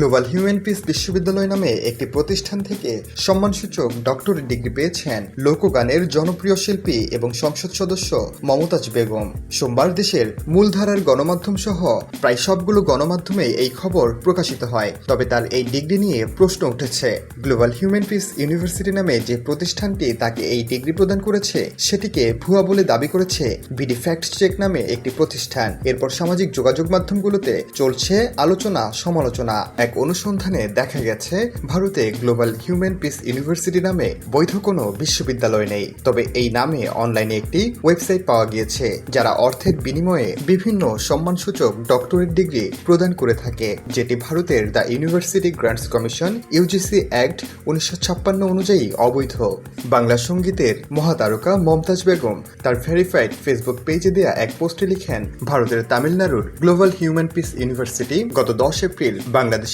Global human piece বিশ্ববিদ্যালয় নামে একটি প্রতিষ্ঠান থেকে সম্মানসূচক ডক্টরেট ডিগ্রি পেয়েছেন লোকগানের জনপ্রিয় শিল্পী এবং সংসদ সদস্য মমতাজ বেগম। সোমবার দেশের মূলধারার গণমাধ্যম সহ প্রায় সবগুলো গণমাধ্যমে এই খবর প্রকাশিত হয়। তবে তার এই ডিগ্রি নিয়ে প্রশ্ন উঠেছে। গ্লোবাল হিউম্যান পিস ইউনিভার্সিটি নামে যে প্রতিষ্ঠানটি তাকে এই ডিগ্রি প্রদান করেছে, সেটিকে ভুয়া বলে দাবি করেছে বিডি ফ্যাক্ট চেক নামে একটি প্রতিষ্ঠান। এরপর সামাজিক যোগাযোগ মাধ্যমগুলোতে চলছে আলোচনা সমালোচনা এক অনুসন্ধানে দেখা গেছে, ভারতে গ্লোবাল হিউম্যান পিস ইউনিভার্সিটি নামে বৈধ কোনো বিশ্ববিদ্যালয় নেই। তবে এই নামে অনলাইনে একটি ওয়েবসাইট পাওয়া গিয়েছে, যারা অর্থের বিনিময়ে বিভিন্ন সম্মানসূচক ডক্টরেট ডিগ্রি প্রদান করে থাকে, যেটি ভারতের the university grants commission UGC act উনিশশো ছাপ্পান্ন অনুযায়ী অবৈধ। বাংলা সঙ্গীতের মহাতারকা মমতাজ বেগম তার ভেরিফাইড ফেসবুক পেজে দেয়া এক পোস্টে লিখেন, ভারতের তামিলনাড়ুর গ্লোবাল হিউম্যান পিস ইউনিভার্সিটি গত দশ এপ্রিল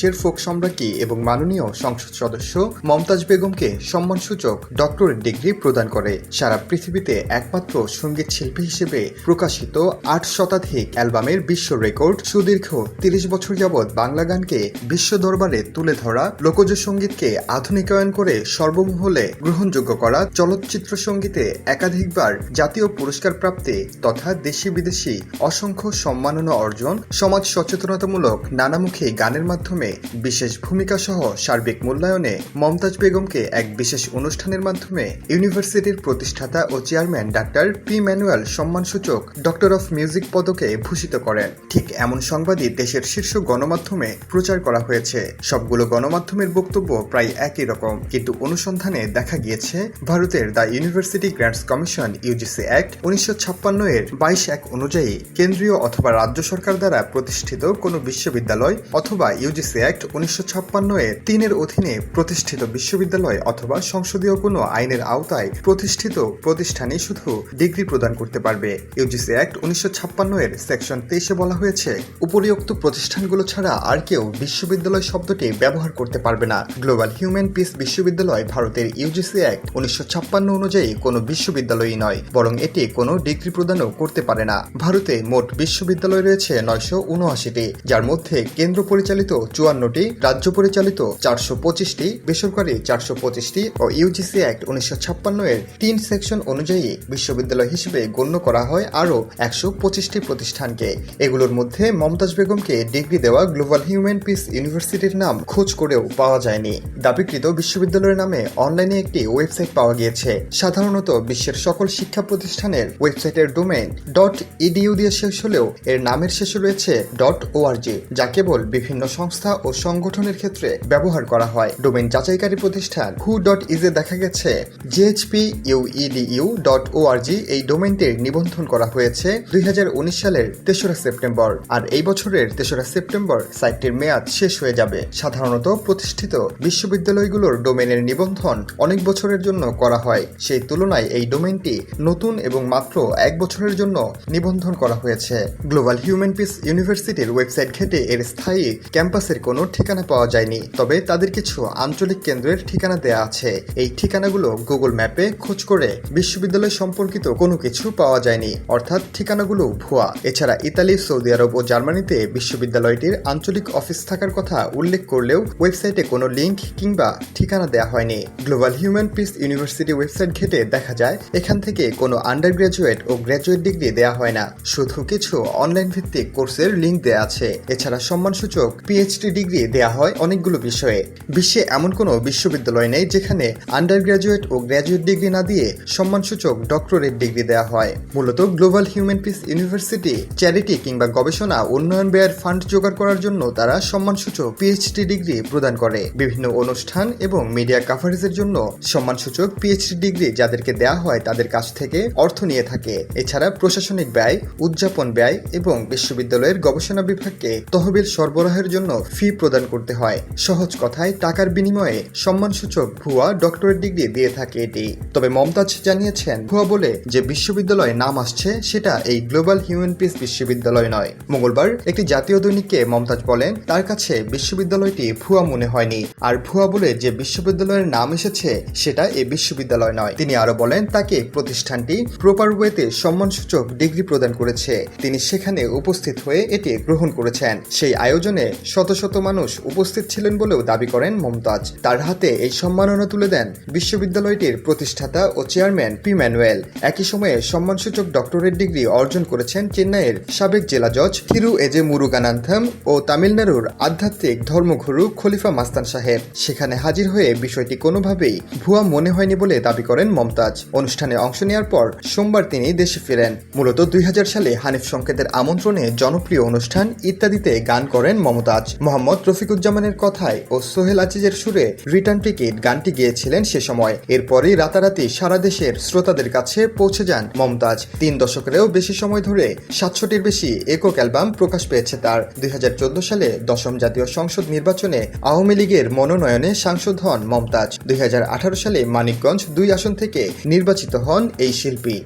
বাংলাদেশের ফোক সম্রাজ্ঞী এবং মাননীয় সংসদ সদস্য মমতাজ বেগমকে সম্মানসূচক ডক্টরেট ডিগ্রি প্রদান করে। সারা পৃথিবীতে একমাত্র সংগীত শিল্পী হিসেবে প্রকাশিত আট শতাধিক অ্যালবামের বিশ্ব রেকর্ড সুদীর্ঘ তিরিশ বছর যাবৎ বাংলা গানকে বিশ্ব দরবারে তুলে ধরা, লোকজ সঙ্গীতকে আধুনিকায়ন করে সর্বমহলে গ্রহণযোগ্য করা, চলচ্চিত্র সঙ্গীতে একাধিকবার জাতীয় পুরস্কার প্রাপ্তি তথা দেশি বিদেশি অসংখ্য সম্মাননা অর্জন, সমাজ সচেতনতামূলক নানামুখী গানের মাধ্যমে বিশেষ ভূমিকা সহ সার্বিক মূল্যায়নে মমতাজ বেগমকে এক বিশেষ অনুষ্ঠানের মাধ্যমে ইউনিভার্সিটির প্রতিষ্ঠাতা ও চেয়ারম্যান ডাক্তার পি ম্যানুয়াল সম্মানসূচক ডক্টর অফ মিউজিক পদকে ভূষিত করেন। ঠিক এমন সংবাদই দেশের শীর্ষ গণমাধ্যমে প্রচার করা হয়েছে। সবগুলো গণমাধ্যমের বক্তব্য প্রায় একই রকম। কিন্তু অনুসন্ধানে দেখা গিয়েছে, ভারতের the university grants commission UGC act উনিশশো ছাপ্পান্ন এর বাইশ এক অনুযায়ী কেন্দ্রীয় অথবা রাজ্য সরকার দ্বারা প্রতিষ্ঠিত কোনো বিশ্ববিদ্যালয় অথবা ইউজিসি অ্যাক্ট উনিশশো ছাপ্পান্ন এর তিনের অধীনে প্রতিষ্ঠিত বিশ্ববিদ্যালয় অথবা সংসদীয় কোনো আইনের আওতায় প্রতিষ্ঠিত প্রতিষ্ঠানই শুধু ডিগ্রি প্রদান করতে পারবে। ইউজিসি অ্যাক্ট উনিশশো ছাপ্পান্ন এর সেকশন তেইশে বলা হয়েছে, উপরিউক্ত প্রতিষ্ঠানগুলো ছাড়া আর কেউ বিশ্ববিদ্যালয় শব্দটি ব্যবহার করতে পারবে না। গ্লোবাল হিউম্যান পিস বিশ্ববিদ্যালয় ভারতের ইউজিসি অ্যাক্ট উনিশশো ছাপ্পান্ন অনুযায়ী কোনো বিশ্ববিদ্যালয়ই নয়, বরং এটি কোনো ডিগ্রি প্রদানও করতে পারে না। ভারতে মোট বিশ্ববিদ্যালয় রয়েছে নয়শো উনআশিটি, যার মধ্যে কেন্দ্র পরিচালিত চুয়ান্নটি রাজ্য পরিচালিত চারশো পঁচিশটি বেসরকারি চারশো পঁচিশটি ও ইউজিসি অ্যাক্ট উনিশশো ছাপ্পান্ন এর তিন সেকশন অনুযায়ী বিশ্ববিদ্যালয় হিসেবে গণ্য করা হয় আরও একশো পঁচিশটি প্রতিষ্ঠানকে। এগুলোর মধ্যে মমতাজ বেগমকে ডিগ্রি দেওয়া গ্লোবাল হিউম্যান পিস ইউনিভার্সিটির নাম খোঁজ করেও পাওয়া যায়নি। দাবিকৃত বিশ্ববিদ্যালয়ের নামে অনলাইনে একটি ওয়েবসাইট পাওয়া গিয়েছে। সাধারণত বিশ্বের সকল শিক্ষা প্রতিষ্ঠানের ওয়েবসাইটের ডোমেইন ডট ইডিউ দিয়ে শেষ হলেও এর নামের শেষে রয়েছে. ডট ওআরজি যা কেবল বিভিন্ন সংস্থা ও সংগঠনের ক্ষেত্রে ব্যবহার করা হয়। ডোমেন যাচাইকারী প্রতিষ্ঠান হু ডট ইজে দেখা গেছে জিএইচপি ইউইডিইউ ডট ওআরজি এই ডোমেনটির নিবন্ধন করা হয়েছে দুই হাজার উনিশ সালের তেসরা সেপ্টেম্বর। আর এই বছরের তেসরা সেপ্টেম্বর সাইটটির মেয়াদ শেষ হয়ে যাবে। সাধারণত প্রতিষ্ঠিত বিশ্ববিদ্যালয়গুলোর ডোমেনের নিবন্ধন অনেক বছরের জন্য করা হয়। সেই তুলনায় এই ডোমেনটি নতুন এবং মাত্র এক বছরের জন্য নিবন্ধন করা হয়েছে। গ্লোবাল হিউম্যান পিস ইউনিভার্সিটির ওয়েবসাইট ঘেটে এর স্থায়ী ক্যাম্পাসের কোনো ঠিকানা পাওয়া যায়নি। তবে তাদের কিছু আঞ্চলিক কেন্দ্রের ঠিকানা দেয়া আছে। এই ঠিকানাগুলো গুগল ম্যাপে খোঁজ করে বিশ্ববিদ্যালয় সম্পর্কিত কোনো কিছু পাওয়া যায়নি। অর্থাৎ ঠিকানাগুলো ভুয়া। এছাড়া ইতালি, সৌদি আরব ও জার্মানিতে বিশ্ববিদ্যালয়টির আঞ্চলিক অফিস থাকার কথা উল্লেখ করলেও ওয়েবসাইটে কোনো লিঙ্ক কিংবা ঠিকানা দেওয়া হয়নি। Global human peace university website ঘেটে দেখা যায়, এখান থেকে কোনো আন্ডার গ্র্যাজুয়েট ও গ্র্যাজুয়েট ডিগ্রি দেওয়া হয় না। শুধু কিছু অনলাইন ভিত্তিক কোর্সের লিঙ্ক দেওয়া আছে। এছাড়া সম্মানসূচক পিএইচডি ডিগ্রি দেওয়া হয় অনেকগুলো বিষয়ে। বিশ্বে এমন কোনো বিশ্ববিদ্যালয় নেই যেখানে আন্ডার গ্র্যাজুয়েট ও গ্র্যাজুয়েট ডিগ্রি না দিয়ে সম্মানসূচক ডক্টরেট ডিগ্রি দেওয়া হয়। মূলত global human peace university charity কিংবা গবেষণা উন্নয়ন ব্যয়ের ফান্ড জোগাড় করার জন্য তারা সম্মানসূচক পিএইচডি ডিগ্রি প্রদান করে। বিভিন্ন অনুষ্ঠান এবং মিডিয়া কাভারেজের জন্য সম্মানসূচক পিএইচডি ডিগ্রি যাদেরকে দেওয়া হয় তাদের কাছ থেকে অর্থ নিয়ে থাকে। এছাড়া প্রশাসনিক ব্যয়, উদযাপন ব্যয় এবং বিশ্ববিদ্যালয়ের গবেষণা বিভাগকে তহবিল সরবরাহের জন্য ফি প্রদান করতে হয়। সহজ কথায়, টাকার বিনিময়ে সম্মানসূচক ভুয়া ডক্টরেট ডিগ্রি দিয়ে থাকে এটি। তবে মমতাজ জানিয়েছেন, ভুয়া বলে যে বিশ্ববিদ্যালয়ে নাম আসছে, সেটা এই গ্লোবাল হিউম্যান পিস বিশ্ববিদ্যালয় নয়। মঙ্গলবার একটি জাতীয় দৈনিককে মমতাজ বলেন, তার কাছে বিশ্ববিদ্যালয়টি ভুয়া মনে হয়নি। আর ভুয়া বলে যে বিশ্ববিদ্যালয়ের নাম এসেছে, সেটা এই বিশ্ববিদ্যালয় নয়। তিনি আরও বলেন, তাকে প্রতিষ্ঠানটি প্রপার ওয়েতে সম্মানসূচক ডিগ্রি প্রদান করেছে। তিনি সেখানে উপস্থিত হয়ে এটি গ্রহণ করেছেন। সেই আয়োজনে শত শত মানুষ উপস্থিত ছিলেন বলেও দাবি করেন মমতাজ। তার হাতে এই সম্মাননা তুলে দেন বিশ্ববিদ্যালয়টির প্রতিষ্ঠাতা ও চেয়ারম্যান পি ম্যানুয়েল। একই সময়ে সম্মানসূচক ডক্টরেট ডিগ্রি অর্জন করেছেন চেন্নাইয়ের সাবেক জেলা জজ থিরু এজে মুরুগানান্থম ও তামিলনাড়ুর আধ্যাত্মিক ধর্মগুরু খলিফা মাস্তান সাহেব। সেখানে হাজির হয়ে বিষয়টি কোনোভাবেই ভুয়া মনে হয়নি বলে দাবি করেন মমতাজ। অনুষ্ঠানে অংশ নেওয়ার পর সোমবার তিনি দেশে ফিরেন। মূলত দুই হাজার সালে হানিফ সংকেতের আমন্ত্রণে জনপ্রিয় অনুষ্ঠান ইত্যাদিতে গান করেন মমতাজ। মোহাম্মদ রফিকুজ্জামানের কথায় ও সোহেল আজিজের সুরে রিটার্ন টিকিট গানটি গিয়েছিলেন সে সময়। এরপরই রাতারাতি সারা দেশের শ্রোতাদের কাছে পৌঁছে যান মমতাজ। তিন দশকেরও বেশি সময় ধরে সাতশোটির বেশি একক অ্যালবাম প্রকাশ পেয়েছে তার। দুই হাজার চোদ্দ সালে দশম জাতীয় সংসদ নির্বাচনে আওয়ামী লীগের মনোনয়নে সাংসদ হন মমতাজ। দুই হাজার আঠারো সালে মানিকগঞ্জ দুই আসন থেকে নির্বাচিত হন এই শিল্পী।